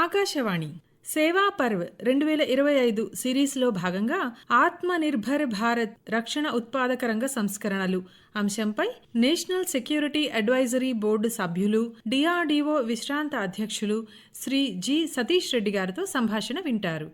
ఆకాశవాణి సేవా పర్వ్ రెండు వేల ఇరవై ఐదు సిరీస్లో భాగంగా ఆత్మ నిర్భర్ భారత్ రక్షణ ఉత్పాదక రంగ సంస్కరణలు. అంశంపై నేషనల్ సెక్యూరిటీ అడ్వైజరీ బోర్డు సభ్యులు డిఆర్డీఓ విశ్రాంత అధ్యక్షులు శ్రీ జి సతీష్ రెడ్డి గారితో సంభాషణ వింటారు.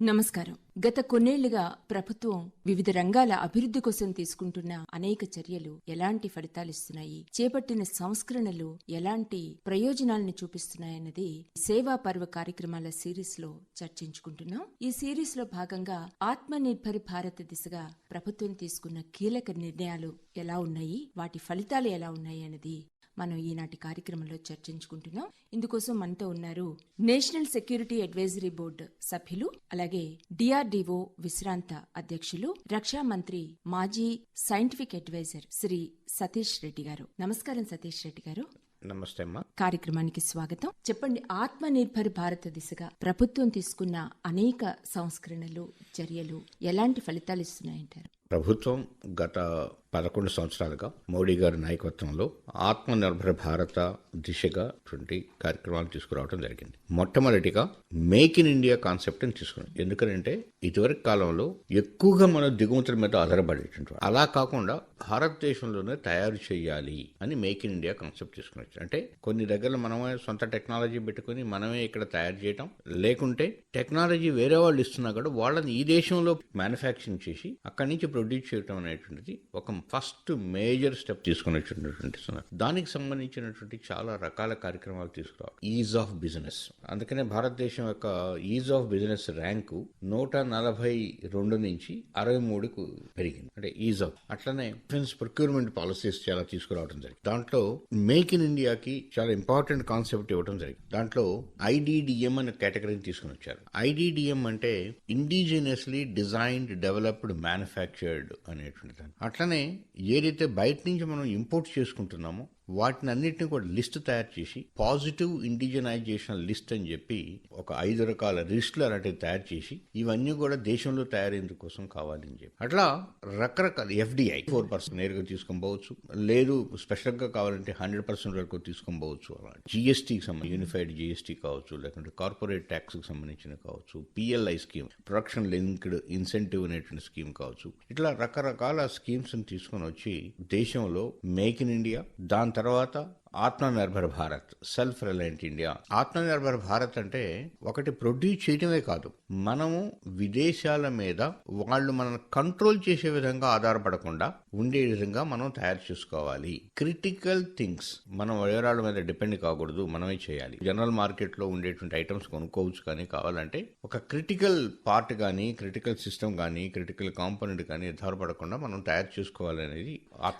నమస్కారం. గత కొన్నేళ్ళుగా ప్రభుత్వం వివిధ రంగాల అభివృద్ధి కోసం తీసుకుంటున్న అనేక చర్యలు ఎలాంటి ఫలితాలిస్తున్నాయి చేపట్టిన సంస్కరణలు ఎలాంటి ప్రయోజనాలను చూపిస్తున్నాయన్నది సేవా పర్వ కార్యక్రమాల సిరీస్లో చర్చించుకుంటున్నాం. ఈ సిరీస్లో భాగంగా ఆత్మ నిర్భర్ భారత్ దిశగా ప్రభుత్వం తీసుకున్న కీలక నిర్ణయాలు ఎలా ఉన్నాయి? వాటి ఫలితాలు ఎలా ఉన్నాయి? అన్నది మనం ఈనాటి కార్యక్రమంలో చర్చించుకుంటున్నాం. ఇందుకోసం మనతో ఉన్నారు నేషనల్ సెక్యూరిటీ అడ్వైజరీ బోర్డు సభ్యులు అలాగే డిఆర్డీఓ విశ్రాంత అధ్యక్షులు రక్షా మంత్రి మాజీ సైంటిఫిక్ అడ్వైజర్ శ్రీ సతీష్ రెడ్డి గారు. నమస్కారం సతీష్ రెడ్డి గారు. నమస్తే అమ్మా. కార్యక్రమానికి స్వాగతం. చెప్పండి ఆత్మ నిర్భర్ భారత్ దిశగా ప్రభుత్వం తీసుకున్న అనేక సంస్కరణలు చర్యలు ఎలాంటి ఫలితాలు ఇస్తున్నాయంటారు? ప్రభుత్వం గత పదకొండు సంవత్సరాలుగా మోడీ గారి నాయకత్వంలో ఆత్మ నిర్భర భారత దిశగా ఇటువంటి కార్యక్రమాలు తీసుకురావడం జరిగింది. మొట్టమొదటిగా మేక్ ఇన్ ఇండియా కాన్సెప్ట్ అని తీసుకున్నాం. ఎందుకంటే ఇదివరకు కాలంలో ఎక్కువగా మన దిగుమతుల మీద ఆధారపడేటువంటి అలా కాకుండా భారతదేశంలోనే తయారు చేయాలి అని మేక్ ఇన్ ఇండియా కాన్సెప్ట్ తీసుకుని అంటే కొన్ని దగ్గర మనమే సొంత టెక్నాలజీ పెట్టుకుని మనమే ఇక్కడ తయారు చేయటం లేకుంటే టెక్నాలజీ వేరే వాళ్ళు ఇస్తున్నా కూడా వాళ్ళని ఈ దేశంలో మ్యానుఫ్యాక్చరింగ్ చేసి అక్కడి నుంచి ప్రొడ్యూస్ చేయటం అనేటువంటిది ఒక ఫస్ట్ మేజర్ స్టెప్ తీసుకునేటువంటి దానికి సంబంధించినటువంటి చాలా రకాల కార్యక్రమాలు తీసుకురావాలి. Ease of business. అందుకనే భారతదేశం యొక్క ఈజ్ ఆఫ్ బిజినెస్ ర్యాంకు నూట నలభై రెండు నుంచి అరవై మూడుకు పెరిగింది. అంటే ఈజ్ ఆఫ్ అట్లనే డిఫెన్స్ ప్రొక్యూర్మెంట్ పాలసీస్ చాలా తీసుకురావడం జరిగింది. దాంట్లో మేక్ ఇన్ ఇండియాకి చాలా ఇంపార్టెంట్ కాన్సెప్ట్ ఇవ్వడం జరిగింది. దాంట్లో ఐడిడిఎం అనే కేటగిరీని తీసుకుని వచ్చారు. ఐడిడిఎం అంటే ఇండిజినియస్లీ డిజైన్డ్ డెవలప్డ్ మ్యానుఫ్యాక్చర్డ్ అనేటువంటి దాన్ని అట్లనే ఏదైతే బయట నుంచి మనం ఇంపోర్ట్ చేసుకుంటున్నామో వాటిని అన్నిటిని కూడా లిస్ట్ తయారు చేసి పాజిటివ్ ఇండిజనైజేషన్ లిస్ట్ అని చెప్పి ఒక ఐదు రకాల లిస్టులు అలాంటివి తయారు చేసి ఇవన్నీ కూడా దేశంలో తయారైందుకు కోసం కావాలని చెప్పి. అట్లా రకరకాల ఎఫ్డిఐ ఫోర్ పర్సెంట్ నేరుగా తీసుకొని పోవచ్చు. లేదు స్పెషల్గా కావాలంటే హండ్రెడ్ పర్సెంట్ వరకు తీసుకొని పోవచ్చు. జిఎస్టీకి సంబంధించి యూనిఫైడ్ జిఎస్టీ కావచ్చు లేకుంటే కార్పొరేట్ ట్యాక్స్కి సంబంధించిన కావచ్చు PLI scheme production linked incentive అనేటువంటి స్కీమ్ కావచ్చు. ఇట్లా రకరకాల స్కీమ్స్ని తీసుకొని వచ్చి దేశంలో మేక్ ఇన్ ఇండియా దాని తర్వాత Atmanirbhar Bharat self reliant India Atmanirbhar Bharat అంటే ఒకటి ప్రొడ్యూస్ చేయటమే కాదు మనము విదేశాల మీద వాళ్ళు మనల్ని కంట్రోల్ చేసే విధంగా ఆధారపడకుండా ఉండే విధంగా మనం తయారు చేసుకోవాలి. క్రిటికల్ థింగ్స్ మనం వేరాళ్ళ మీద డిపెండ్ కాకూడదు మనమే చేయాలి. జనరల్ మార్కెట్లో ఉండేటువంటి ఐటమ్స్ కొనుక్కోవచ్చు కానీ కావాలంటే ఒక క్రిటికల్ పార్ట్ కానీ క్రిటికల్ సిస్టమ్ కానీ క్రిటికల్ కాంపోనెంట్ కానీ ఆధారపడకుండా మనం తయారు చేసుకోవాలనేది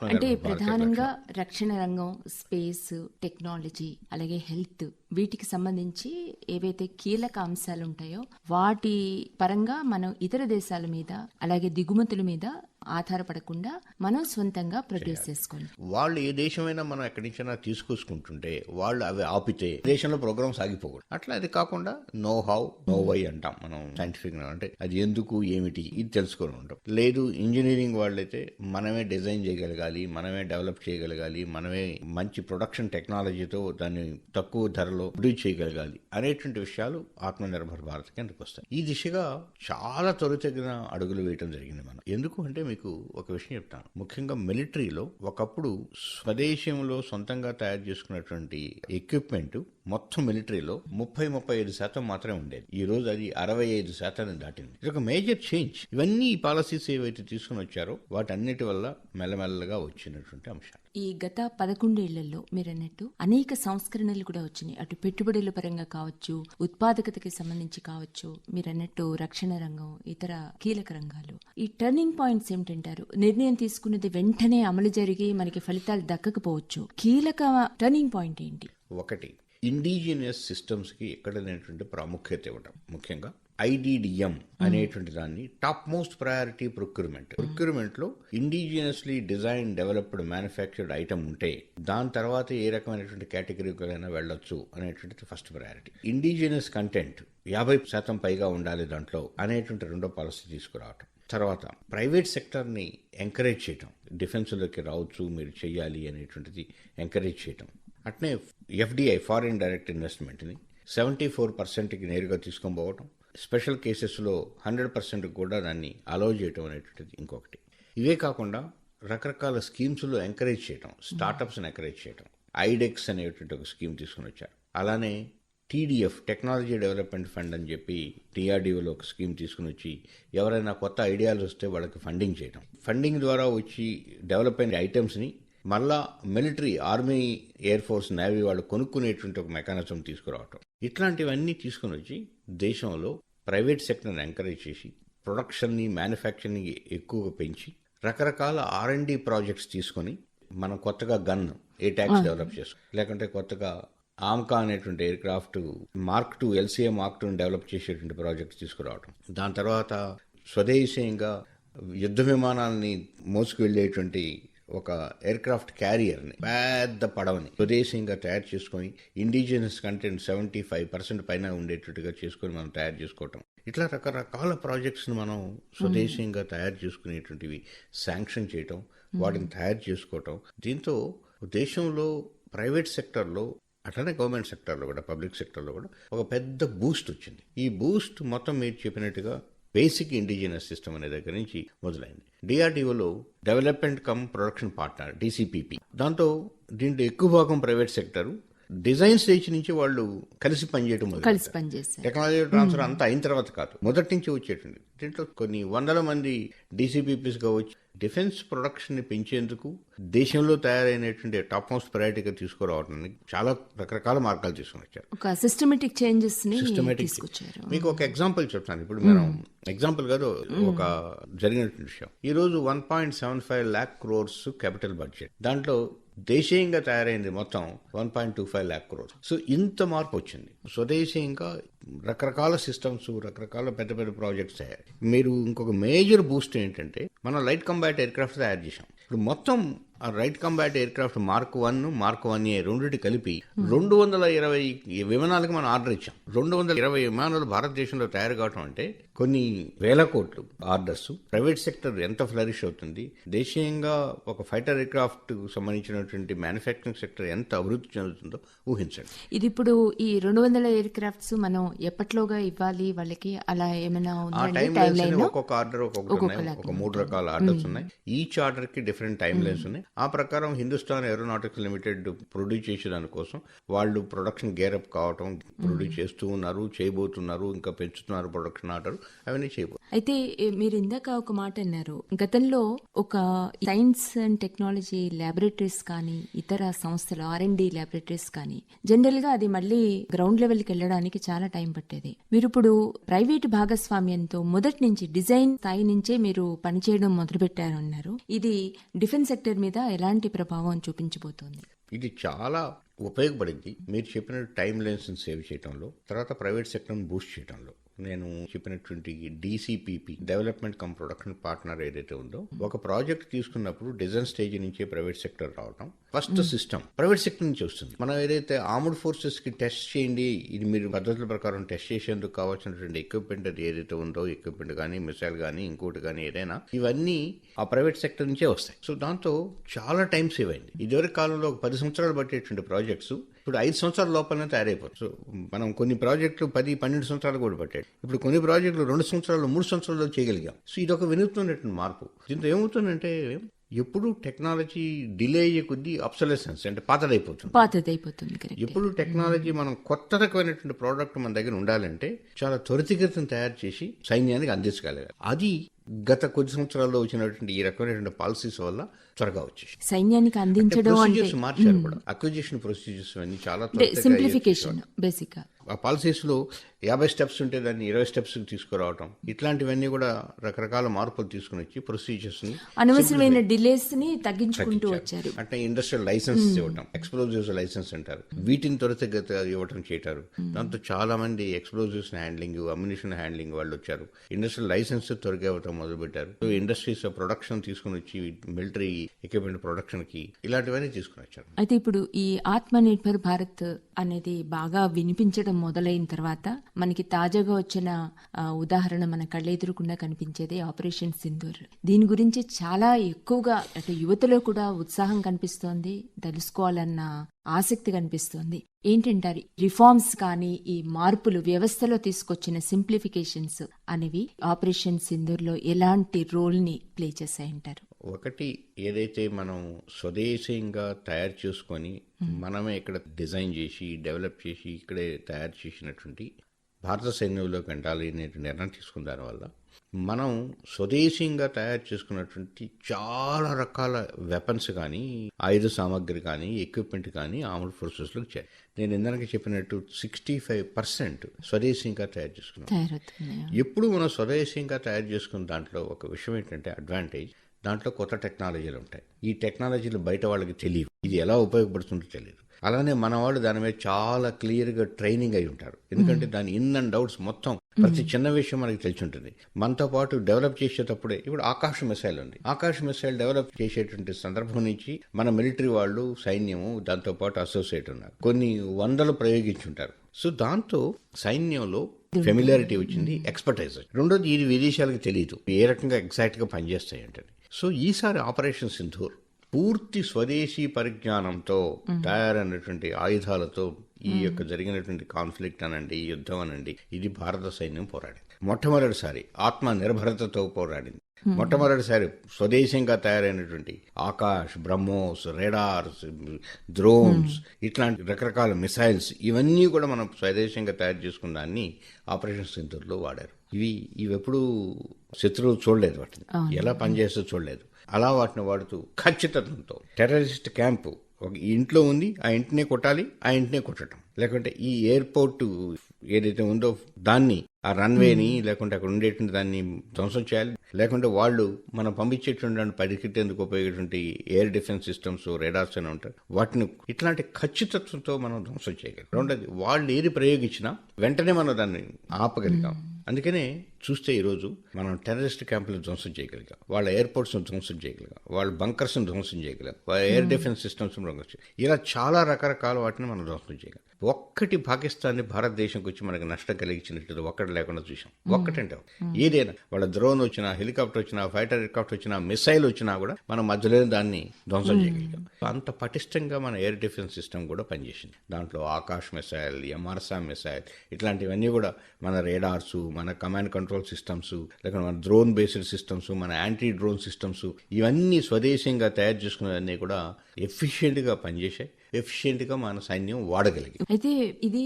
యొక్క ప్రధానంగా రక్షణ రంగం స్పేస్ టెక్నాలజీ అలాగే హెల్త్ వీటికి సంబంధించి ఏవైతే కీలక అంశాలు ఉంటాయో వాటి పరంగా మనం ఇతర దేశాల మీద అలాగే దిగుమతుల మీద ఆధారపడకుండా మనం సొంతంగా ప్రొడ్యూస్ చేసుకోవాలి. వాళ్ళు ఏ దేశమైనా మనం ఎక్కడి నుంచైనా తీసుకొచ్చుకుంటుంటే వాళ్ళు అవి ఆపితే దేశంలో ప్రోగ్రామ్ సాగిపోకూడదు. అట్లా అది కాకుండా నో హౌ నో వై అంటాం మనం సైంటిఫిక్ అంటే అది ఎందుకు ఏమిటి ఇది తెలుసుకొని ఉంటాం. లేదు ఇంజనీరింగ్ వాళ్ళైతే మనమే డిజైన్ చేయగలగాలి మనమే డెవలప్ చేయగలగాలి మనమే మంచి ప్రొడక్షన్ టెక్నాలజీతో దాన్ని తక్కువ ధరలో ప్రొడ్యూస్ చేయగలగాలి అనేటువంటి విషయాలు ఆత్మనిర్భర్ భారత్ కిందకు వస్తాయి? ఈ దిశగా చాలా త్వరితగిన అడుగులు వేయటం జరిగింది మనం. ఎందుకు అంటే మీకు ఒక విషయం చెప్తాను. ముఖ్యంగా మిలిటరీలో ఒకప్పుడు స్వదేశంలో సొంతంగా తయారు చేసుకున్నటువంటి ఎక్విప్మెంట్ మొత్తం మిలిటరీలో ముప్పై ముప్పై ఐదు శాతం మాత్రమే ఉండేది. ఈ రోజు అది అరవై ఐదు శాతాన్ని దాటింది. ఇది ఒక మేజర్ చేంజ్. ఇవన్నీ ఈ పాలసీస్ ఏవైతే తీసుకుని వచ్చారో వాటన్నిటి వల్ల మెల్లమెల్లగా వచ్చినటువంటి అంశాలు. ఈ గత పదకొండేళ్ళలో మీరన్నట్టు అనేక సంస్కరణలు కూడా వచ్చినాయి. అటు పెట్టుబడుల పరంగా కావచ్చు ఉత్పాదకతకి సంబంధించి కావచ్చు మీరన్నట్టు రక్షణ రంగం ఇతర కీలక రంగాలు. ఈ టర్నింగ్ పాయింట్స్ ఏమిటంటారు? నిర్ణయం తీసుకున్నది వెంటనే అమలు జరిగి మనకి ఫలితాలు దక్కకపోవచ్చు. కీలక టర్నింగ్ పాయింట్ ఏంటి? ఒకటి ఇండిజినియస్ సిస్టమ్స్కి ఎక్కడ ప్రాముఖ్యత ఇవ్వడం ముఖ్యంగా ఐడిడిఎం అనేటువంటి దాన్ని top most priority procurement. ప్రొక్యూర్మెంట్లో indigenously design developed manufactured item ఉంటే దాని తర్వాత ఏ రకమైనటువంటి కేటగిరీకైనా వెళ్ళొచ్చు అనేటువంటిది ఫస్ట్ ప్రయారిటీ. ఇండిజినియస్ కంటెంట్ యాభై శాతం పైగా ఉండాలి దాంట్లో అనేటువంటి రెండో పాలసీ తీసుకురావటం. తర్వాత ప్రైవేట్ సెక్టర్ని ఎంకరేజ్ చేయటం. డిఫెన్స్లోకి రావచ్చు మీరు చేయాలి అనేటువంటిది ఎంకరేజ్ చేయటం. అట్నే ఎఫ్డిఐ ఫారిన్ డైరెక్ట్ ఇన్వెస్ట్మెంట్ని సెవెంటీ ఫోర్ పర్సెంట్కి నేరుగా తీసుకొని పోవటం. స్పెషల్ కేసెస్లో హండ్రెడ్ పర్సెంట్ కూడా దాన్ని అలౌ చేయటం అనేటువంటిది ఇంకొకటి. ఇవే కాకుండా రకరకాల స్కీమ్స్లో ఎంకరేజ్ చేయటం స్టార్టప్స్ని ఎంకరేజ్ చేయటం. ఐడెక్స్ అనేటువంటి ఒక స్కీమ్ తీసుకుని వచ్చారు. అలానే టీడీఎఫ్ టెక్నాలజీ డెవలప్మెంట్ ఫండ్ అని చెప్పి టీఆర్డీఓలో ఒక స్కీమ్ తీసుకుని వచ్చి ఎవరైనా కొత్త ఐడియాలు వస్తే వాళ్ళకి ఫండింగ్ చేయడం ఫండింగ్ ద్వారా వచ్చి డెవలప్ అయిన ఐటమ్స్ని మళ్ళా military army air force navy వాళ్ళు కొనుక్కునేటువంటి ఒక మెకానిజం తీసుకురావటం. ఇట్లాంటివన్నీ తీసుకుని వచ్చి దేశంలో ప్రైవేట్ సెక్టర్ని ఎంకరేజ్ చేసి ప్రొడక్షన్ని మ్యానుఫ్యాక్చరింగ్ ఎక్కువగా పెంచి రకరకాల ఆర్ అండ్ డి ప్రాజెక్ట్స్ తీసుకొని మనం కొత్తగా గన్ ఏ ట్యాక్స్ డెవలప్ చేసుకో లేకుంటే కొత్తగా ఆమ్కా అనేటువంటి aircraft mark two LCA mark two develop చేసేటువంటి ప్రాజెక్ట్ తీసుకురావడం దాని తర్వాత స్వదేశీయంగా యుద్ధ విమానాలని మోసుకువెళ్ళేటువంటి ఒక ఎయిర్ క్రాఫ్ట్ క్యారియర్ని పెద్ద పడవని స్వదేశీయంగా తయారు చేసుకొని indigenous content seventy five percent పైన ఉండేటట్టుగా చేసుకొని మనం తయారు చేసుకోవటం. ఇట్లా రకరకాల ప్రాజెక్ట్స్ని మనం స్వదేశీయంగా తయారు చేసుకునేటువంటివి శాంక్షన్ చేయటం వాటిని తయారు చేసుకోవటం. దీంతో దేశంలో ప్రైవేట్ సెక్టర్లో అట్లనే గవర్నమెంట్ సెక్టర్లో కూడా పబ్లిక్ సెక్టర్లో కూడా ఒక పెద్ద బూస్ట్ వచ్చింది. ఈ బూస్ట్ మొత్తం మీరు చెప్పినట్టుగా బేసిక్ ఇండిజినస్ సిస్టమ్ అనే దగ్గర నుంచి మొదలైంది. డిఆర్డిఓలో development cum production partner DCPP. దాంతో దీంట్లో ఎక్కువ భాగం ప్రైవేట్ సెక్టర్. డిజైన్ స్టేజ్ నుంచి వాళ్ళు కలిసి పనిచేయడం కలిసి టెక్నాలజీ ట్రాన్స్ఫర్ అంతా అయిన తర్వాత కాదు. మొదటి నుంచి వచ్చేటండి. దీంట్లో కొన్ని వందల మంది డీసీపీపీస్గా వచ్చి డిఫెన్స్ ప్రొడక్షన్ని పెంచేందుకు దేశంలో తయారైనటువంటి టాప్ మోస్ట్ ప్రయారిటీగా తీసుకురావడానికి చాలా రకరకాల మార్గాలు తీసుకుని వచ్చారు. ఒక సిస్టమేటిక్ చేంజెస్ తీసుకొచ్చారు. మీకు ఒక ఎగ్జాంపుల్ చెప్తాను. ఇప్పుడు మనం ఎగ్జాంపుల్ కాదు ఒక జరిగినటువంటి విషయం. ఈ రోజు one point seven five lakh crores capital budget దాంట్లో దేశీయంగా తయారైంది మొత్తం one point two five lakh crores so ఇంత మార్పు వచ్చింది. స్వదేశీయంగా రకరకాల సిస్టమ్స్ రకరకాల పెద్ద పెద్ద ప్రాజెక్ట్స్ తయారు మీరు ఇంకొక మేజర్ బూస్ట్ ఏంటంటే మనం లైట్ కంబాట్ ఎయిర్ క్రాఫ్ట్ తయారు చేసాం ఇప్పుడు మొత్తం right combat aircraft mark one mark one A రెండింటి కలిపి రెండు వందల ఇరవై విమానాలకు మనం ఆర్డర్ ఇచ్చాం. రెండు వందల ఇరవై విమానాలు భారతదేశంలో తయారు కావటం అంటే కొన్ని వేల కోట్లు ఆర్డర్స్. ప్రైవేట్ సెక్టర్ ఎంత ఫ్లరిష్ అవుతుంది? దేశీయంగా ఒక ఫైటర్ ఎయిర్ క్రాఫ్ట్ సంబంధించినటువంటి మ్యానుఫ్యాక్చరింగ్ సెక్టర్ ఎంత అభివృద్ధి చెందుతుందో ఊహించండి. ఇది ఇప్పుడు ఈ రెండు వందల ఎయిర్ క్రాఫ్ట్స్ మనం ఎప్పట్లోగా ఇవ్వాలి? వాళ్ళకి అలా ఏమైనా ఆ టైం లైన్స్ ఒక్కొక్క ఆర్డర్ ఒక్కొక్కటి ఉన్నాయి. ఒక మూడు రకాల ఆర్డర్స్ ఉన్నాయి. ఈచ్ ఆర్డర్కి డిఫరెంట్ టైం లైన్స్ ఉన్నాయి. ఆ ప్రకారం హిందుస్థాన్ ఏరోనాటిక్స్ లిమిటెడ్ ప్రొడ్యూస్ చేసే దానికోసం వాళ్ళు ప్రొడక్షన్ గేరప్ కావటం ప్రొడ్యూస్ చేస్తూ ఉన్నారు చేయబోతున్నారు ఇంకా పెంచుతున్నారు ప్రొడక్షన్ ఆర్డర్ అవన్నీ చేయబో. అయితే మీరు ఇందాక ఒక మాట అన్నారు. గతంలో ఒక సైన్స్ అండ్ టెక్నాలజీ ల్యాబొరేటరీస్ కానీ ఇతర సంస్థలు ఆర్ అండ్ డి ల్యాబొరేటరీస్ కానీ జనరల్గా అది మళ్ళీ గ్రౌండ్ లెవెల్కి వెళ్ళడానికి చాలా టైం పట్టేది. మీరు ఇప్పుడు ప్రైవేట్ భాగస్వామ్యంతో మొదటి నుంచి డిజైన్ స్థాయి నుంచే మీరు పనిచేయడం మొదలు పెట్టారన్నారు ఇది డిఫెన్స్ సెక్టర్ మీద ఎలాంటి ప్రభావం చూపించబోతోంది? ఇది చాలా ఉపయోగపడింది. మీరు చెప్పిన టైం లైన్స్ సేవ్ చేయడంలో తర్వాత ప్రైవేట్ సెక్టర్ని బూస్ట్ చేయడంలో నేను చెప్పినటువంటి DCPP development cum production partner ఏదైతే ఉందో ఒక ప్రాజెక్ట్ తీసుకున్నప్పుడు డిజైన్ స్టేజ్ నుంచి ప్రైవేట్ సెక్టర్ రావడం ఫస్ట్ సిస్టమ్ ప్రైవేట్ సెక్టర్ నుంచి వస్తుంది. మనం ఏదైతే ఆర్మ్డ్ ఫోర్సెస్కి టెస్ట్ చేయండి ఇది మీరు పద్ధతుల ప్రకారం టెస్ట్ చేసేందుకు కావాల్సినటువంటి ఎక్విప్మెంట్ అది ఏదైతే ఉందో ఎక్విప్మెంట్ కానీ మిసైల్ కానీ ఇంకోటి కానీ ఏదైనా ఇవన్నీ ఆ ప్రైవేట్ సెక్టర్ నుంచే వస్తాయి. సో దాంతో చాలా టైం సేవ్ అయింది. ఇదివరకు కాలంలో ఒక పది సంవత్సరాలు పట్టేటువంటి ప్రాజెక్ట్స్ ఇప్పుడు ఐదు సంవత్సరాల లోపలనే తయారైపోతుంది. సో మనం కొన్ని ప్రాజెక్టులు పది పన్నెండు సంవత్సరాలు కూడా పట్టాడు ఇప్పుడు కొన్ని ప్రాజెక్టులు రెండు సంవత్సరాలు మూడు సంవత్సరాల్లో చేయగలిగాం. సో ఇది ఒక వినూత్నమైనటువంటి మార్పు. దీంతో ఏమవుతుందంటే ఎప్పుడు టెక్నాలజీ డిలే అయ్యే కొద్దీ అబ్సలెసెన్స్ అంటే పాతదైపోతుంది. పాతదైపోతుంది ఎప్పుడు టెక్నాలజీ మనం కొత్త రకమైనటువంటి ప్రోడక్ట్ మన దగ్గర ఉండాలంటే చాలా త్వరితగతిని తయారు చేసి సైన్యానికి అందించగలగాలి. అది గత కొద్ది సంవత్సరాల్లో వచ్చినటువంటి ఈ రకమైనటువంటి పాలసీస్ వల్ల త్వరగా వచ్చేసి సైన్యానికి అందించడం మార్చారు కూడా. అక్విజిషన్ ప్రొసీజర్స్ అన్ని చాలా సింప్లిఫికేషన్ బేసిక్గా. ఆ పాలసీస్లో యాభై స్టెప్స్ ఉంటే దాన్ని ఇరవై స్టెప్స్ తీసుకురావటం. ఇట్లాంటివన్నీ కూడా రకరకాల మార్పులు తీసుకుని వచ్చి ప్రొసీజర్స్ అనవసరమైన డిలేస్ని తగ్గించుకుంటూ వచ్చారు. అంటే ఇండస్ట్రియల్ లైసెన్స్ ఇవ్వటం ఎక్స్ప్లోజివ్స్ లైసెన్స్ అంటారు. వీటిని త్వరితగతిగా ఇవ్వటం చేయటారు. దాంతో చాలా మంది ఎక్స్ప్లోజివ్స్ హ్యాండ్లింగ్ అమ్యునిషన్ హ్యాండ్లింగ్ వాళ్ళు వచ్చారు. ఇండస్ట్రియల్ లైసెన్స్ త్వరగా ఇవ్వటం మొదలు పెట్టారు సో ఇండస్ట్రీస్ ప్రొడక్షన్ తీసుకుని వచ్చి మిలిటరీ ఎక్విప్మెంట్ ప్రొడక్షన్కి ఇలాంటివన్నీ తీసుకుని వచ్చారు. అయితే ఇప్పుడు ఈ ఆత్మ నిర్భర్ భారత్ అనేది బాగా వినిపించడం మొదలైన తర్వాత మనకి తాజాగా వచ్చిన ఉదాహరణ మన కళ్ళెదురుకుండా కనిపించేదే ఆపరేషన్ సింధూర్. దీని గురించి చాలా ఎక్కువగా అటు యువతలో కూడా ఉత్సాహం కనిపిస్తోంది తెలుసుకోవాలన్న ఆసక్తి కనిపిస్తోంది. ఏంటంటారు? రిఫార్మ్స్ కానీ ఈ మార్పులు వ్యవస్థలో తీసుకొచ్చిన సింప్లిఫికేషన్స్ అనేవి ఆపరేషన్ సింధూర్లో ఎలాంటి రోల్ని ప్లే చేశాయంటారు? ఒకటి ఏదైతే మనం స్వదేశీయంగా తయారు చేసుకొని మనమే ఇక్కడ డిజైన్ చేసి డెవలప్ చేసి ఇక్కడే తయారు చేసినటువంటి భారత సైన్యంలోకి వెళ్ళాలి అనే నిర్ణయం తీసుకున్న దానివల్ల మనం స్వదేశీయంగా తయారు చేసుకున్నటువంటి చాలా రకాల వెపన్స్ కానీ ఆయుధ సామాగ్రి కానీ ఎక్విప్మెంట్ కానీ ఆర్మ్డ్ ఫోర్సెస్లోకి చేరాయి నేను ఇందాక చెప్పినట్టు సిక్స్టీ ఫైవ్ పర్సెంట్ స్వదేశీయంగా తయారు చేసుకున్నాం. ఎప్పుడు మనం స్వదేశీయంగా తయారు చేసుకున్న దాంట్లో ఒక విషయం ఏంటంటే అడ్వాంటేజ్ దాంట్లో కొత్త టెక్నాలజీలు ఉంటాయి. ఈ టెక్నాలజీలు బయట వాళ్ళకి తెలియదు ఇది ఎలా ఉపయోగపడుతుందో తెలియదు అలానే మన వాళ్ళు దాని మీద చాలా క్లియర్గా ట్రైనింగ్ అయి ఉంటారు. ఎందుకంటే దాని ఇన్ అండ్ అవుట్స్ మొత్తం ప్రతి చిన్న విషయం మనకి తెలిసి ఉంటుంది. మనతో పాటు డెవలప్ చేసేటప్పుడే ఇప్పుడు ఆకాశ మిసైల్ ఉంది. ఆకాశ మిసైల్ డెవలప్ చేసేటువంటి సందర్భం నుంచి మన మిలిటరీ వాళ్ళు సైన్యము దాంతో పాటు అసోసియేట్ ఉన్నారు. కొన్ని వందలు ప్రయోగించుంటారు. సో దాంతో సైన్యంలో ఫెమిలియారిటీ వచ్చింది ఎక్స్పర్టైజ్ రెండోది ఇది విదేశాలకు తెలియదు ఏ రకంగా ఎగ్జాక్ట్గా పనిచేస్తాయి అంటే సో ఈసారి ఆపరేషన్ సింధూర్ పూర్తి స్వదేశీ పరిజ్ఞానంతో తయారైనటువంటి ఆయుధాలతో ఈ యొక్క జరిగినటువంటి కాన్ఫ్లిక్ట్ అనండి యుద్ధం అనండి ఇది భారత సైన్యం పోరాడింది. మొట్టమొదటిసారి ఆత్మ నిర్భరతతో పోరాడింది మొట్టమొదటిసారి స్వదేశంగా తయారైనటువంటి ఆకాష్ బ్రహ్మోస్ రెడార్స్ డ్రోన్స్ ఇట్లాంటి రకరకాల మిసైల్స్ ఇవన్నీ కూడా మనం స్వదేశంగా తయారు చేసుకున్న దాన్ని ఆపరేషన్ సింధూర్లో వాడారు. ఇవి ఇవి ఎప్పుడు శత్రువు చూడలేదు వాటిని. ఎలా పనిచేస్తూ చూడలేదు. అలా వాటిని వాడుతూ ఖచ్చితత్వంతో టెర్రరిస్ట్ క్యాంపు ఒక ఇంట్లో ఉంది ఆ ఇంటినే కొట్టాలి ఆ ఇంటినే కొట్టడం. లేకుంటే ఈ ఎయిర్పోర్ట్ ఏదైతే ఉందో దాన్ని ఆ రన్వేని లేకుంటే అక్కడ ఉండేటువంటి దాన్ని ధ్వంసం చేయాలి. లేకుంటే వాళ్ళు మనం పంపించేటువంటి పరిగెట్టేందుకు ఉపయోగేటువంటి ఎయిర్ డిఫెన్స్ సిస్టమ్స్ రెడార్స్ అని ఉంటారు వాటిని ఇట్లాంటి ఖచ్చితత్వంతో మనం ధ్వంసం చేయగలం. రెండోది వాళ్ళు ఏది ప్రయోగించినా వెంటనే మనం దాన్ని ఆపగలిగాం. అందుకనే చూస్తే ఈరోజు మనం టెర్రరిస్ట్ క్యాంపులు ధ్వంసం చేయగలిగాం. వాళ్ళ ఎయిర్పోర్ట్స్ ధ్వంసం చేయగలిగాం. వాళ్ళ బంకర్స్ ధ్వంసం చేయగలిగాం. వాళ్ళ ఎయిర్ డిఫెన్స్ సిస్టమ్స్ ఇలా చాలా రకరకాల వాటిని మనం ధ్వంసం చేయగలం ఒక్కటి పాకిస్తాన్ భారతదేశంకి వచ్చి మనకి నష్టం కలిగించినట్టు ఒక్కటి లేకుండా చూసాం ఒక్కటంటే ఏదైనా వాళ్ళ డ్రోన్ వచ్చినా హెలికాప్టర్ వచ్చినా ఫైటర్ హెలికాప్టర్ వచ్చినా మిసైల్ వచ్చినా కూడా మనం మధ్యలో దాన్ని ధ్వంసం చేయగలిగాం. అంత పటిష్టంగా మన ఎయిర్ డిఫెన్స్ సిస్టమ్ కూడా పనిచేసింది. దాంట్లో ఆకాశ్ మిసైల్ ఎంఆర్సా మిసైల్ ఇట్లాంటివన్నీ కూడా మన రేడార్స్ మన కమాండ్ కంట్రోల్ సిస్టమ్స్ లేకపోతే మన డ్రోన్ బేస్డ్ సిస్టమ్స్ మన యాంటీ డ్రోన్ సిస్టమ్స్ ఇవన్నీ స్వదేశంగా తయారు చేసుకున్నవన్నీ కూడా ఎఫిషియెంట్గా పనిచేసాయి ఎఫిషియెంట్గా మన సైన్యం వాడగలిగి అయితే ఇది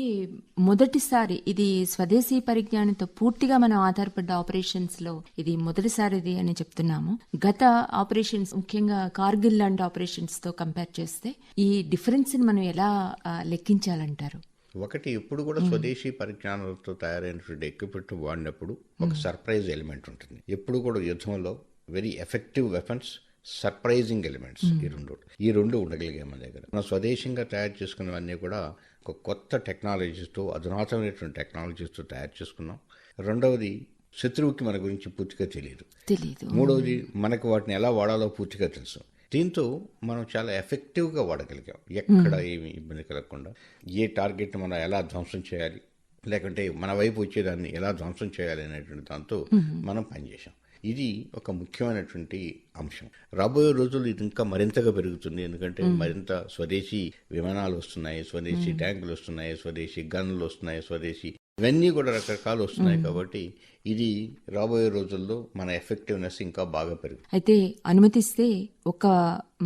మొదటిసారి ఇది స్వదేశీ పరిజ్ఞానంతో పూర్తిగా మనం ఆధారపడ్డ ఆపరేషన్స్లో ఇది మొదటిసారిది అని చెప్తున్నాము. గత ఆపరేషన్స్ ముఖ్యంగా కార్గిల్ లాంటి ఆపరేషన్స్తో కంపేర్ చేస్తే ఈ డిఫరెన్స్ని మనం ఎలా లెక్కించాలంటారు? ఒకటి ఎప్పుడు కూడా స్వదేశీ పరిజ్ఞానాలతో తయారైనటువంటి ఎక్విప్మెంట్ వాడినప్పుడు ఒక సర్ప్రైజ్ ఎలిమెంట్ ఉంటుంది. ఎప్పుడు కూడా యుద్ధంలో very effective weapons surprising elements ఈ రెండు. ఈ రెండు ఉండగలిగాయి మన దగ్గర. మన స్వదేశంగా తయారు చేసుకున్నవన్నీ కూడా ఒక కొత్త టెక్నాలజీస్తో అధునాతమైనటువంటి టెక్నాలజీస్తో తయారు చేసుకున్నాం. రెండవది శత్రువుకి మన గురించి పూర్తిగా తెలియదు మూడవది మనకు వాటిని ఎలా వాడాలో పూర్తిగా తెలుసు. దీంతో మనం చాలా ఎఫెక్టివ్గా వాడగలిగాం. ఎక్కడ ఏమి ఇబ్బంది కలగకుండా. ఏ టార్గెట్ మనం ఎలా ధ్వంసం చేయాలి? లేకుంటే మన వైపు వచ్చేదాన్ని ఎలా ధ్వంసం చేయాలి అనేటువంటి దాంతో మనం పనిచేసాం ఇది ఒక ముఖ్యమైనటువంటి అంశం. రాబోయే రోజుల్లో ఇది ఇంకా మరింతగా పెరుగుతుంది. ఎందుకంటే మరింత స్వదేశీ విమానాలు వస్తున్నాయి స్వదేశీ ట్యాంకులు వస్తున్నాయి స్వదేశీ గన్లు వస్తున్నాయి స్వదేశీ ఇవన్నీ కూడా రకరకాలు వస్తున్నాయి కాబట్టి ఇది రాబోయే రోజుల్లో మన ఎఫెక్టివ్నెస్ ఇంకా బాగా పెరుగుతుంది. అయితే అనుమతిస్తే ఒక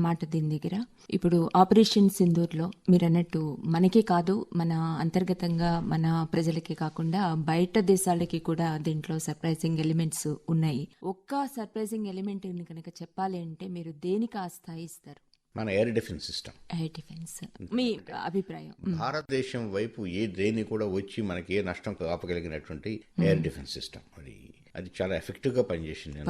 మాట దీని దగ్గర. ఇప్పుడు ఆపరేషన్ సింధూర్లో మీరు అన్నట్టు మనకే కాదు మన అంతర్గతంగా మన ప్రజలకే కాకుండా బయట దేశాలకి కూడా దీంట్లో సర్ప్రైజింగ్ ఎలిమెంట్స్ ఉన్నాయి. ఒక్క సర్ప్రైజింగ్ ఎలిమెంట్ కనుక చెప్పాలి అంటే మీరు దేనికి ఆ స్థాయి ఇస్తారు మన air defence system air defence మీ అభిప్రాయం. భారతదేశం వైపు ఏ దేని కూడా వచ్చి మనకి ఏ నష్టం కాపగలిగినటువంటి ఎయిర్ డిఫెన్స్ సిస్టమ్ అది అది చాలా ఎఫెక్టివ్గా పనిచేసింది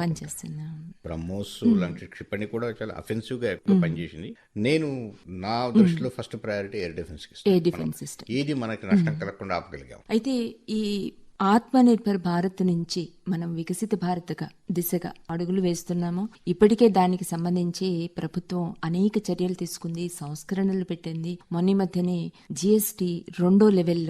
బ్రహ్మోస్ లాంటి క్షిపణి కూడా చాలా అఫెన్సివ్గా ఎక్కువ పనిచేసింది. నేను నా దృష్టిలో first priority air defence air defence system ఏది మనకి నష్టం కలగకుండా ఆపగలిగాం. అయితే ఈ ఆత్మనిర్భర్ భారత్ నుంచి మనం వికసిత భారత్గా దిశగా అడుగులు వేస్తున్నాము. ఇప్పటికే దానికి సంబంధించి ప్రభుత్వం అనేక చర్యలు తీసుకుంది సంస్కరణలు పెట్టింది. మొన్న మధ్యనే జిఎస్టి రెండో లెవెల్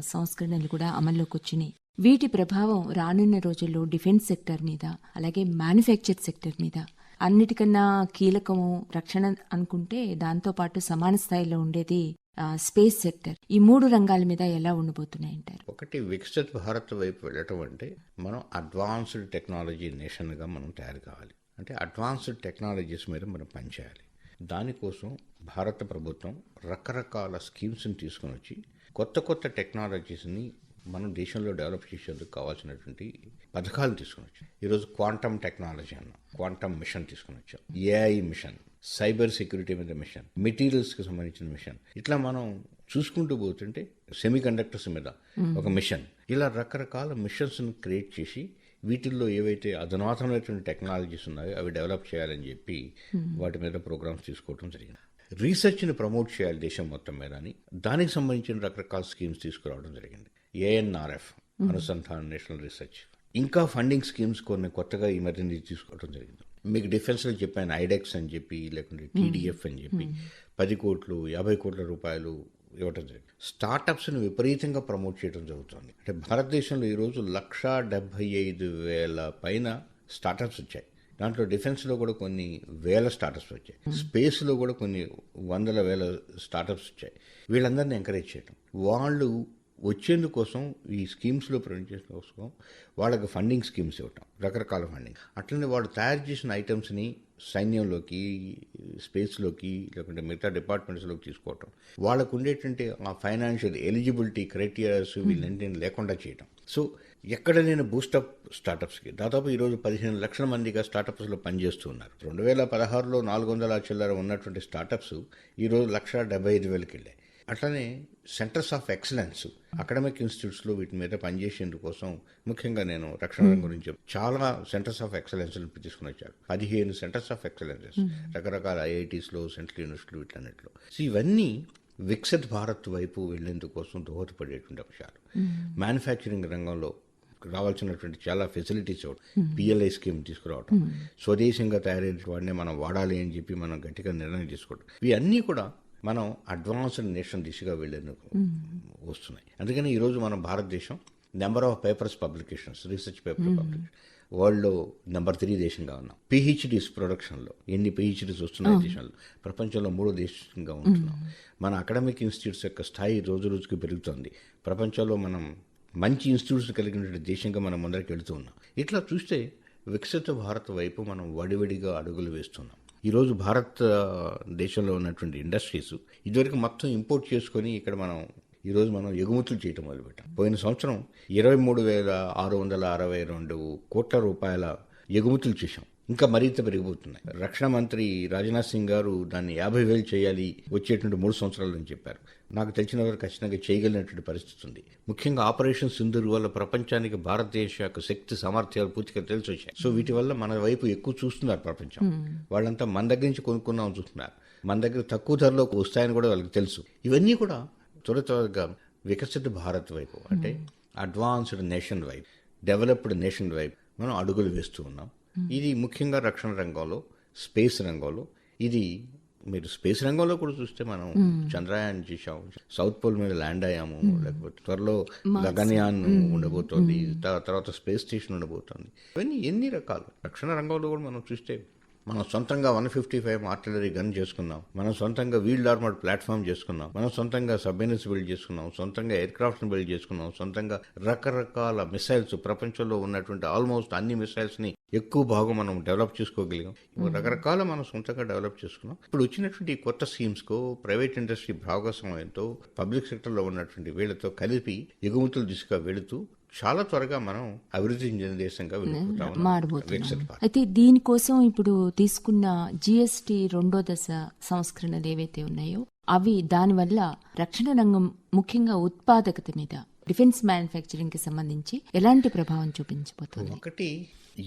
సంస్కరణలు కూడా అమల్లోకి వచ్చినాయి. వీటి ప్రభావం రానున్న రోజుల్లో డిఫెన్స్ సెక్టర్ మీద అలాగే మ్యానుఫ్యాక్చర్ సెక్టర్ మీద అన్నిటికన్నా కీలకము రక్షణ అనుకుంటే దాంతో పాటు సమాన స్థాయిలో ఉండేది స్పేస్ సెక్టర్. ఈ మూడు రంగాల మీద ఎలా ఉండబోతున్నాయంటారు? ఒకటి వికసిత్ భారత్ వైపు వెళ్ళటం అంటే మనం అడ్వాన్స్డ్ టెక్నాలజీ నేషన్గా మనం తయారు కావాలి. అంటే అడ్వాన్స్డ్ టెక్నాలజీస్ మీద మనం పనిచేయాలి. దానికోసం భారత ప్రభుత్వం రకరకాల స్కీమ్స్ని తీసుకొని వచ్చి కొత్త కొత్త టెక్నాలజీస్ని మనం దేశంలో డెవలప్ చేసేందుకు కావాల్సినటువంటి పథకాలు తీసుకొని వచ్చాం. ఈరోజు క్వాంటమ్ టెక్నాలజీ అన్నాం. క్వాంటమ్ మిషన్ తీసుకొని వచ్చాం. ఏఐ మిషన్ సైబర్ సెక్యూరిటీ మీద మిషన్ మెటీరియల్స్కి సంబంధించిన మిషన్. ఇట్లా మనం చూసుకుంటూ పోతుంటే సెమీ కండక్టర్స్ మీద ఒక మిషన్. ఇలా రకరకాల మిషన్స్ని క్రియేట్ చేసి వీటిల్లో ఏవైతే అధునాతనమైనటువంటి టెక్నాలజీస్ ఉన్నాయో అవి డెవలప్ చేయాలని చెప్పి వాటి మీద ప్రోగ్రామ్స్ తీసుకోవడం జరిగింది. రీసెర్చ్ని ప్రమోట్ చేయాలి దేశం మొత్తం మీద అని దానికి సంబంధించిన రకరకాల స్కీమ్స్ తీసుకురావడం జరిగింది. ANRF Anusandhan national research. ఇంకా ఫండింగ్ స్కీమ్స్ కొన్ని కొత్తగా ఈ మధ్య నుంచి తీసుకోవడం జరిగింది. మీకు డిఫెన్స్లో చెప్పాను ఐడెక్స్ అని చెప్పి లేకుంటే టీడీఎఫ్ అని చెప్పి పది కోట్లు యాభై కోట్ల రూపాయలు ఇవ్వటం జరిగింది. స్టార్టప్స్ని విపరీతంగా ప్రమోట్ చేయడం జరుగుతుంది. అంటే భారతదేశంలో ఈరోజు లక్షా డెబ్బై ఐదు వేల పైన స్టార్టప్స్ వచ్చాయి. దాంట్లో డిఫెన్స్లో కూడా కొన్ని వేల స్టార్టప్స్ వచ్చాయి. స్పేస్లో కూడా కొన్ని వందల వేల స్టార్టప్స్ వచ్చాయి. వీళ్ళందరినీ ఎంకరేజ్ చేయడం వాళ్ళు వచ్చేందుకోసం ఈ స్కీమ్స్లో ప్రొడ్యూస్ కోసం వాళ్ళకి ఫండింగ్ స్కీమ్స్ ఇవ్వటం రకరకాల ఫండింగ్. అట్లనే వాళ్ళు తయారు చేసిన ఐటమ్స్ని సైన్యంలోకి స్పేస్లోకి లేకుంటే మిగతా డిపార్ట్మెంట్స్లోకి తీసుకోవటం. వాళ్ళకు ఉండేటువంటి ఆ ఫైనాన్షియల్ ఎలిజిబిలిటీ క్రైటీరియాస్ వీళ్ళంటిని లేకుండా చేయటం. సో ఎక్కడ నేను బూస్టప్ స్టార్టప్స్కి దాదాపు ఈరోజు పదిహేను లక్షల మందిగా స్టార్టప్స్లో పనిచేస్తూ ఉన్నారు. రెండు వేల పదహారులో నాలుగు వందల చిల్లర ఉన్నటువంటి స్టార్టప్స్ ఈరోజు లక్ష డెబ్బై ఐదు వేలకి వెళ్ళాయి. అట్లనే సెంటర్స్ ఆఫ్ ఎక్సలెన్స్ అకాడమిక్ ఇన్స్టిట్యూట్స్లో వీటి మీద పనిచేసేందుకోసం ముఖ్యంగా నేను రక్షణ రంగం గురించి చాలా సెంటర్స్ ఆఫ్ ఎక్సలెన్స్ తీసుకుని వచ్చారు పదిహేను సెంటర్స్ ఆఫ్ ఎక్సలెన్సెస్ రకరకాల ఐఐటీస్లో సెంట్రల్ యూనివర్సిటీలు వీటన్నిటిలో. ఇవన్నీ వికసిత్ భారత్ వైపు వెళ్ళేందుకోసం దోహదపడేటువంటి అంశాలు. మ్యానుఫ్యాక్చరింగ్ రంగంలో రావాల్సినటువంటి చాలా ఫెసిలిటీస్ పిఎల్ఐ స్కీమ్ తీసుకురావడం స్వదేశంగా తయారైన వాడినే మనం వాడాలి అని చెప్పి మనం గట్టిగా నిర్ణయం తీసుకోవడం ఇవన్నీ కూడా మనం అడ్వాన్స్డ్ నేషన్ దిశగా వెళ్ళేందుకు వస్తున్నాయి. అందుకని ఈరోజు మన భారతదేశం number of papers publications research paper publication వరల్డ్లో నెంబర్ త్రీ దేశంగా ఉన్నాం. పిహెచ్డీస్ ప్రొడక్షన్లో ఎన్ని పిహెచ్డీస్ వస్తున్నాయి దేశంలో? ప్రపంచంలో మూడో దేశంగా ఉంటున్నాం. మన అకాడమిక్ ఇన్స్టిట్యూట్స్ యొక్క స్థాయి రోజు రోజుకి పెరుగుతోంది. ప్రపంచంలో మనం మంచి ఇన్స్టిట్యూట్స్ కలిగిన దేశంగా మనం ముందరికి వెళుతూ ఉన్నాం. ఇట్లా చూస్తే వికసిత భారత్ వైపు మనం వడివడిగా అడుగులు వేస్తున్నాం. ఈరోజు భారత్ దేశంలో ఉన్నటువంటి ఇండస్ట్రీస్ ఇదివరకు మొత్తం ఇంపోర్ట్ చేసుకొని ఇక్కడ మనం ఈరోజు మనం ఎగుమతులు చేయటం మొదలుపెట్టాం. పోయిన సంవత్సరం ఇరవై మూడు వేల ఆరు వందల అరవై రెండు కోట్ల రూపాయల ఎగుమతులు చేశాం. ఇంకా మరింత పెరిగిపోతున్నాయి. రక్షణ మంత్రి రాజ్నాథ్ సింగ్ గారు దాన్ని యాభై వేలు చేయాలి వచ్చేటువంటి మూడు సంవత్సరాలు అని చెప్పారు. నాకు తెలిసిన వారు ఖచ్చితంగా చేయగలిగినటువంటి పరిస్థితి ఉంది. ముఖ్యంగా ఆపరేషన్ సింధూర్ వల్ల ప్రపంచానికి భారతదేశ యొక్క శక్తి సామర్థ్యాలు పూర్తిగా తెలిసి వచ్చాయి సో వీటి వల్ల మన వైపు ఎక్కువ చూస్తున్నారు ప్రపంచం. వాళ్ళంతా మన దగ్గర నుంచి కొనుక్కుందాం చూస్తున్నారు. మన దగ్గర తక్కువ ధరలో వస్తాయని కూడా వాళ్ళకి తెలుసు. ఇవన్నీ కూడా త్వర త్వరగా వికసిత భారత్ వైపు అంటే అడ్వాన్స్డ్ నేషన్ వైపు డెవలప్డ్ నేషన్ వైపు మనం అడుగులు వేస్తూ ఉన్నాం. ఇది ముఖ్యంగా రక్షణ రంగంలో స్పేస్ రంగంలో. ఇది మీరు స్పేస్ రంగంలో కూడా చూస్తే మనం చంద్రయాన్ చేసాం సౌత్ పోల్ మీద ల్యాండ్ అయ్యాము. లేకపోతే త్వరలో గగన్యాన్ ఉండబోతోంది. తర్వాత స్పేస్ స్టేషన్ ఉండబోతోంది. ఇవన్నీ ఎన్ని రకాలు? రక్షణ రంగంలో కూడా మనం చూస్తే మనం సొంతంగా one fifty five artillery gun చేసుకున్నాం మనం సొంతంగా వీల్డ్ ఆర్మర్డ్ ప్లాట్ఫామ్ చేసుకున్నాం మనం సొంతంగా సబ్మెరీన్స్ బిల్డ్ చేసుకున్నాం సొంతంగా ఎయిర్ క్రాఫ్ట్ని బిల్డ్ చేసుకున్నాం సొంతంగా రకరకాల మిసైల్స్ ప్రపంచంలో ఉన్నటువంటి ఆల్మోస్ట్ అన్ని మిసైల్స్ని ఎక్కువ భాగం మనం డెవలప్ చేసుకోగలిగాం. ఇప్పుడు రకరకాల మనం సొంతంగా డెవలప్ చేసుకున్నాం. ఇప్పుడు వచ్చినటువంటి కొత్త స్కీమ్స్కు ప్రైవేట్ ఇండస్ట్రీ భాగస్వామ్యంతో పబ్లిక్ సెక్టర్లో ఉన్నటువంటి వీళ్ళతో కలిపి ఎగుమతుల దిశగా వెళుతూ చాలా త్వరగా మనం అభివృద్ధి చెందిన దేశంగా వెళ్ళిపోతాం. అయితే దీనికోసం ఇప్పుడు తీసుకున్న జిఎస్టి రెండో దశ సంస్కరణలు ఏవైతే ఉన్నాయో అవి దానివల్ల రక్షణ రంగం ముఖ్యంగా ఉత్పాదకత మీద డిఫెన్స్ మ్యానుఫ్యాక్చరింగ్కి సంబంధించి ఎలాంటి ప్రభావం చూపించబోతుంది? ఒకటి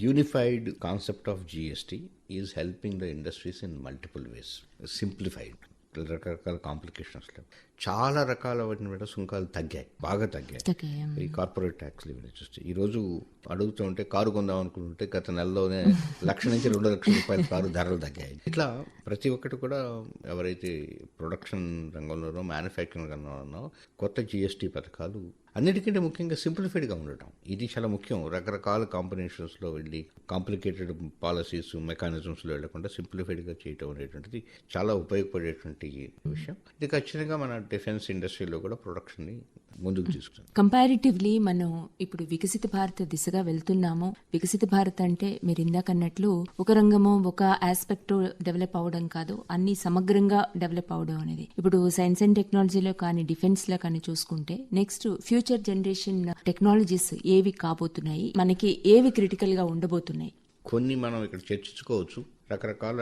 unified concept of GST is helping the industries in multiple ways simplified రకరకాల కాంప్లికేషన్స్ చాలా రకాల వాటి మీద సుంకాలు తగ్గాయి బాగా తగ్గాయి. ఈ కార్పొరేట్ ట్యాక్స్లు ఇవన్నీ చూస్తే ఈ రోజు అడుగుతూ ఉంటే కారు కొందాం అనుకుంటుంటే గత నెలలోనే లక్ష నుంచి రెండు లక్షల రూపాయల కారు ధరలు తగ్గాయి. ఇట్లా ప్రతి ఒక్కటి కూడా ఎవరైతే ప్రొడక్షన్ రంగంలోనో మ్యానుఫ్యాక్చరింగ్ రంగంలోనో కొత్త జిఎస్టీ పథకాలు అన్నిటికంటే ముఖ్యంగా సింప్లిఫైడ్గా ఉండటం. ఇది చాలా ముఖ్యం. రకరకాల కాంబినేషన్స్లో వెళ్ళి కాంప్లికేటెడ్ పాలసీస్ మెకానిజమ్స్లో వెళ్ళకుండా సింప్లిఫైడ్గా చేయటం అనేటువంటిది చాలా ఉపయోగపడేటువంటి విషయం. ఇది ఖచ్చితంగా మన డిఫెన్స్ ఇండస్ట్రీలో కూడా ప్రొడక్షన్ని ముందుకు తీసుకుంటుంది కంపారిటివ్లీ మనం ఇప్పుడు వికసిత భారత్ దిశగా వెళ్తున్నాము. వికసిత భారత్ అంటే మీరు ఇందాక అన్నట్లు ఒక రంగము ఒక ఆస్పెక్ట్ డెవలప్ అవడం కాదు అన్ని సమగ్రంగా డెవలప్ అవడం అనేది. ఇప్పుడు సైన్స్ అండ్ టెక్నాలజీలో కానీ డిఫెన్స్లో కానీ చూసుకుంటే నెక్స్ట్ ఫ్యూచర్ జనరేషన్ టెక్నాలజీస్ ఏవి కాబోతున్నాయి? మనకి ఏవి క్రిటికల్గా ఉండబోతున్నాయి? కొన్ని మనం ఇక్కడ చర్చించుకోవచ్చు. రకరకాల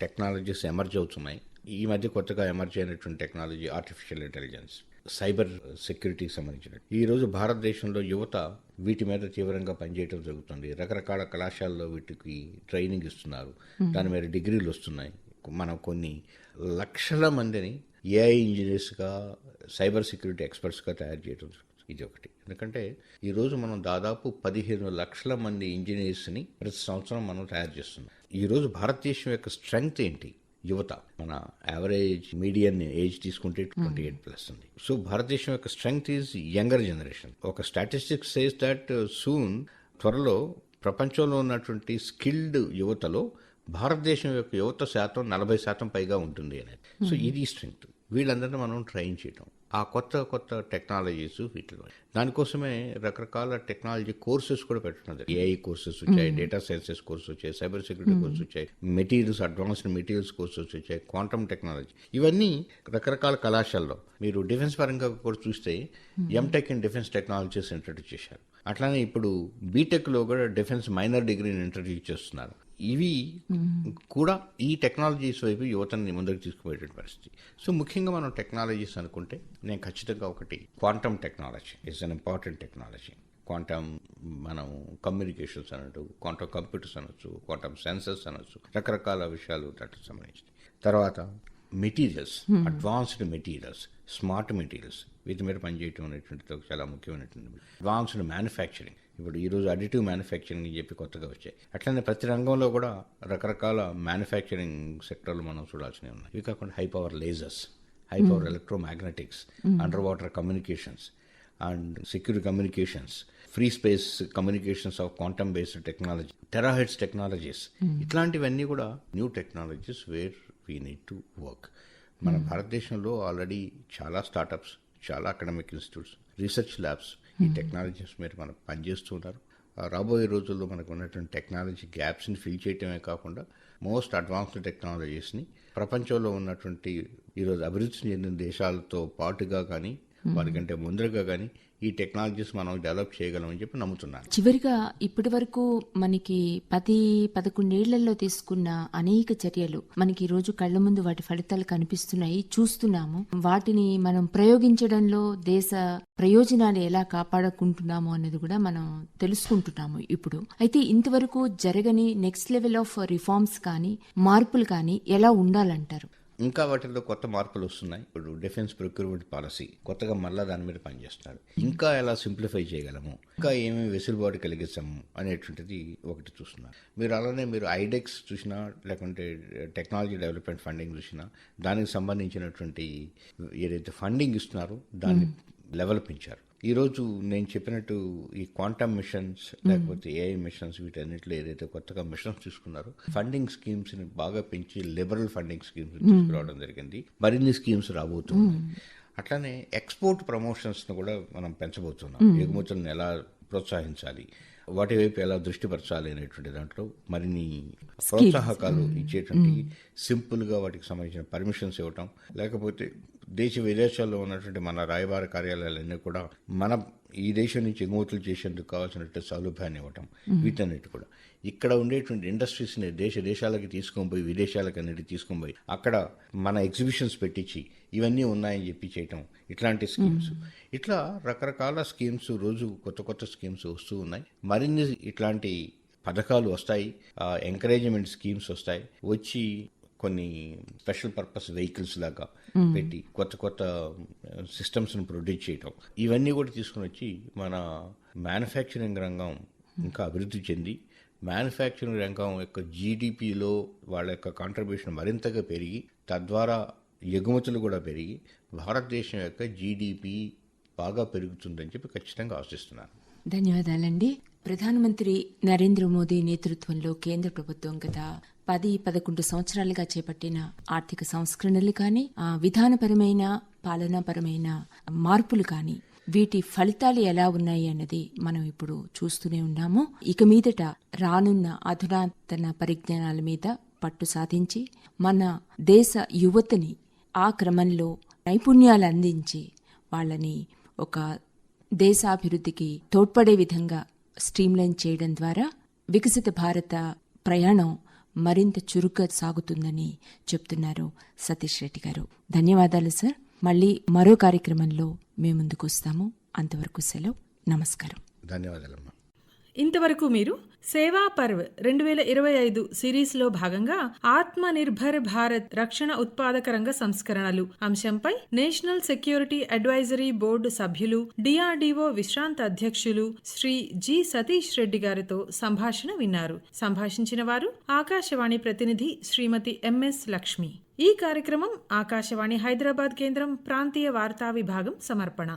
టెక్నాలజీస్ ఎమర్జ్ అవుతున్నాయి. ఈ మధ్య కొత్తగా ఎమర్జ్ అయినటువంటి టెక్నాలజీ ఆర్టిఫిషియల్ ఇంటెలిజెన్స్ సైబర్ సెక్యూరిటీకి సంబంధించిన ఈ రోజు భారతదేశంలో యువత వీటి మీద తీవ్రంగా పనిచేయడం జరుగుతుంది. రకరకాల కళాశాలలో వీటికి ట్రైనింగ్ ఇస్తున్నారు. దాని మీద డిగ్రీలు వస్తున్నాయి. మనం కొన్ని లక్షల మందిని ఏఐ ఇంజనీర్స్గా సైబర్ సెక్యూరిటీ ఎక్స్పర్ట్స్గా తయారు చేయడం జరుగుతుంది. ఇది ఒకటి. ఎందుకంటే ఈరోజు మనం దాదాపు పదిహేను లక్షల మంది ఇంజనీర్స్ని ప్రతి సంవత్సరం మనం తయారు చేస్తున్నాం. ఈరోజు భారతదేశం యొక్క స్ట్రెంగ్త్ ఏంటి? యువత మన యావరేజ్ మీడియన్ ఏజ్ తీసుకుంటే ట్వంటీ ఎయిట్ ప్లస్ ఉంది. సో భారతదేశం యొక్క స్ట్రెంగ్త్ ఈజ్ యంగర్ జనరేషన్ ఒక స్టాటిస్టిక్స్ సేస్ దట్ సూన్ త్వరలో ప్రపంచంలో ఉన్నటువంటి స్కిల్డ్ యువతలో భారతదేశం యొక్క యువత శాతం నలభై శాతం పైగా ఉంటుంది అనేది. సో ఇది స్ట్రెంగ్త్ వీళ్ళందరినీ మనం ట్రైన్ చేయటం. ఆ కొత్త కొత్త టెక్నాలజీస్ వీటిలో దానికోసమే రకరకాల టెక్నాలజీ కోర్సెస్ కూడా పెట్టడం జరిగింది ఏఐ కోర్సెస్ వచ్చాయి డేటా సైన్సెస్ కోర్సెస్ వచ్చాయి సైబర్ సెక్యూరిటీ కోర్సెస్ వచ్చాయి మెటీరియల్స్ అడ్వాన్స్డ్ మెటీరియల్స్ కోర్సెస్ వచ్చాయి క్వాంటమ్ టెక్నాలజీ ఇవన్నీ రకరకాల కళాశాలలో. మీరు డిఫెన్స్ పరంగా కూడా చూస్తే MTech in defence technologies introduce చేశారు. అట్లానే ఇప్పుడు బీటెక్లో కూడా డిఫెన్స్ మైనర్ డిగ్రీని ఇంట్రడ్యూస్ చేస్తున్నారు. ఇవి కూడా ఈ టెక్నాలజీస్ వైపు యువతని ముందుకు తీసుకుపోయేటువంటి పరిస్థితి. సో ముఖ్యంగా మనం టెక్నాలజీస్ అనుకుంటే నేను ఖచ్చితంగా ఒకటి quantum technology is an important technology quantum మనం కమ్యూనికేషన్స్ అనొచ్చు క్వాంటమ్ కంప్యూటర్స్ అనొచ్చు క్వాంటమ్ సెన్సర్స్ అనొచ్చు రకరకాల విషయాలు దానికి సంబంధించి తర్వాత materials advanced materials smart materials వీటి మీద పనిచేయటం అనేటువంటిది చాలా ముఖ్యమైనటువంటి అడ్వాన్స్డ్ మ్యానుఫ్యాక్చరింగ్ ఇప్పుడు ఈరోజు అడిటివ్ మ్యానుఫ్యాక్చరింగ్ అని చెప్పి కొత్తగా వచ్చాయి. అట్లనే ప్రతి రంగంలో కూడా రకరకాల మ్యానుఫ్యాక్చరింగ్ సెక్టర్లు మనం చూడాల్సినవి ఉన్నాయి. ఇవి కాకుండా high power lasers high power electromagnetics under water communications and secure communications free space communications of quantum based technology terahertz technologies ఇట్లాంటివన్నీ కూడా new technologies where we need to work మన భారతదేశంలో ఆల్రెడీ చాలా స్టార్టప్స్ చాలా అకాడమిక్ ఇన్స్టిట్యూట్స్ రీసెర్చ్ ల్యాబ్స్ ఈ technologies మీద మనం పనిచేస్తున్నారు. ఆ రాబోయే రోజుల్లో మనకు ఉన్నటువంటి టెక్నాలజీ గ్యాప్స్ని ఫిల్ చేయటమే కాకుండా మోస్ట్ అడ్వాన్స్డ్ టెక్నాలజీస్ని ప్రపంచంలో ఉన్నటువంటి ఈరోజు అభివృద్ధి చెందిన దేశాలతో పాటుగా కానీ వారికంటే ముందరగా కానీ ఈ టెక్నాలజీస్ మనం డెవలప్ చేయగలమని చెప్పి నమ్ముతున్నాను. చివరిగా ఇప్పటి వరకు మనకి పది పదకొండేళ్ళలో తీసుకున్న అనేక చర్యలు మనకి ఈ రోజు కళ్ళ ముందు వాటి ఫలితాలు కనిపిస్తున్నాయి చూస్తున్నాము. వాటిని మనం ప్రయోగించడంలో దేశ ప్రయోజనాలు ఎలా కాపాడుకుంటున్నాము అనేది కూడా మనం తెలుసుకుంటున్నాము ఇప్పుడు. అయితే ఇంతవరకు జరగని నెక్స్ట్ లెవెల్ ఆఫ్ రిఫార్మ్స్ కానీ మార్పులు కానీ ఎలా ఉండాలంటారు? ఇంకా వాటిల్లో కొత్త మార్పులు వస్తున్నాయి. ఇప్పుడు డిఫెన్స్ ప్రొక్యూర్మెంట్ పాలసీ కొత్తగా మళ్ళా దాని మీద పనిచేస్తున్నారు ఇంకా ఎలా సింప్లిఫై చేయగలము? ఇంకా ఏమేమి వెసులుబాటు కలిగిస్తాము అనేటువంటిది ఒకటి చూస్తున్నారు మీరు అలానే మీరు ఐడెక్స్ చూసినా లేకుంటే టెక్నాలజీ డెవలప్మెంట్ ఫండింగ్ చూసినా దానికి సంబంధించినటువంటి ఏదైతే ఫండింగ్ ఇస్తున్నారో దాన్ని లెవెల్ పెంచారు ఈరోజు నేను చెప్పినట్టు ఈ క్వాంటమ్ మిషన్స్ లేకపోతే ఏఐ మిషన్స్ వీటన్నిటిలో ఏదైతే కొత్తగా మిషన్స్ తీసుకున్నారో ఫండింగ్ స్కీమ్స్ని బాగా పెంచి లిబరల్ ఫండింగ్ స్కీమ్స్ తీసుకురావడం జరిగింది. మరిన్ని స్కీమ్స్ రాబోతున్నాయి అట్లానే ఎక్స్పోర్ట్ ప్రమోషన్స్ను కూడా మనం పెంచబోతున్నాం. ఎగుమతులను ఎలా ప్రోత్సహించాలి వాటి వైపు ఎలా దృష్టి పరచాలి అనేటువంటి దాంట్లో మరిన్ని ప్రోత్సాహకాలు ఇచ్చేటువంటి సింపుల్గా వాటికి సంబంధించిన పర్మిషన్స్ ఇవ్వటం లేకపోతే దేశ విదేశాల్లో ఉన్నటువంటి మన రాయబార కార్యాలయాలన్నీ కూడా మన ఈ దేశం నుంచి ఎగుమతులు చేసేందుకు కావాల్సినట్టు సౌలభ్యాన్ని ఇవ్వటం వీటన్నిటి కూడా. ఇక్కడ ఉండేటువంటి ఇండస్ట్రీస్ని దేశ దేశాలకి తీసుకొని పోయి విదేశాలకు అన్నిటి తీసుకొని పోయి అక్కడ మన ఎగ్జిబిషన్స్ పెట్టించి ఇవన్నీ ఉన్నాయని చెప్పి చేయటం ఇట్లాంటి స్కీమ్స్. ఇట్లా రకరకాల స్కీమ్స్ రోజు కొత్త కొత్త స్కీమ్స్ వస్తూ ఉన్నాయి. మరిన్ని ఇట్లాంటి పథకాలు వస్తాయి. ఎంకరేజ్మెంట్ స్కీమ్స్ వస్తాయి. వచ్చి కొన్ని స్పెషల్ పర్పస్ వెహికల్స్ లాగా పెట్టి కొత్త కొత్త సిస్టమ్స్ని ప్రొడ్యూస్ చేయటం. ఇవన్నీ కూడా తీసుకుని వచ్చి మన మ్యానుఫ్యాక్చరింగ్ రంగం ఇంకా అభివృద్ధి చెంది మ్యానుఫ్యాక్చరింగ్ రంగం యొక్క జీడిపిలో వాళ్ళ యొక్క కాంట్రిబ్యూషన్ మరింతగా పెరిగి తద్వారా ఎగుమతులు కూడా పెరిగి భారతదేశం యొక్క జీడిపి బాగా పెరుగుతుందని చెప్పి ఖచ్చితంగా ఆశిస్తున్నాను. ధన్యవాదాలండి. ప్రధానమంత్రి నరేంద్ర మోదీ నేతృత్వంలో కేంద్ర ప్రభుత్వం గత పది పదకొండు సంవత్సరాలుగా చేపట్టిన ఆర్థిక సంస్కరణలు కానీ ఆ విధానపరమైన పాలనాపరమైన మార్పులు కానీ వీటి ఫలితాలు ఎలా ఉన్నాయి అన్నది మనం ఇప్పుడు చూస్తూనే ఉన్నాము. ఇక మీదట రానున్న అధునాతన పరిజ్ఞానాల మీద పట్టు సాధించి మన దేశ యువతని ఆ క్రమంలో నైపుణ్యాలు అందించి వాళ్ళని ఒక దేశాభివృద్ధికి తోడ్పడే విధంగా స్ట్రీమ్లైన్ చేయడం ద్వారా వికసిత భారత ప్రయాణం మరింత చురుగ్గా సాగుతుందని చెప్తున్నారు సతీష్ రెడ్డి గారు. ధన్యవాదాలు సార్. మళ్ళీ మరో కార్యక్రమంలో మేము ముందుకు వస్తాము అంతవరకు సెలవు. నమస్కారం. ధన్యవాదాలమ్మా. ఇంతవరకు మీరు సేవా పర్వ్ రెండు వేల ఇరవై ఐదు సిరీస్లో భాగంగా ఆత్మ నిర్భర్ భారత్ రక్షణ ఉత్పాదక రంగ సంస్కరణలు. అంశంపై నేషనల్ సెక్యూరిటీ అడ్వైజరీ బోర్డు సభ్యులు డిఆర్డీఓ విశ్రాంత అధ్యక్షులు శ్రీ జి సతీష్ రెడ్డి గారితో సంభాషణ విన్నారు. సంభాషించిన వారు ఆకాశవాణి ప్రతినిధి శ్రీమతి ఎంఎస్ లక్ష్మి. ఈ కార్యక్రమం ఆకాశవాణి హైదరాబాద్ కేంద్రం ప్రాంతీయ వార్తా విభాగం సమర్పణ.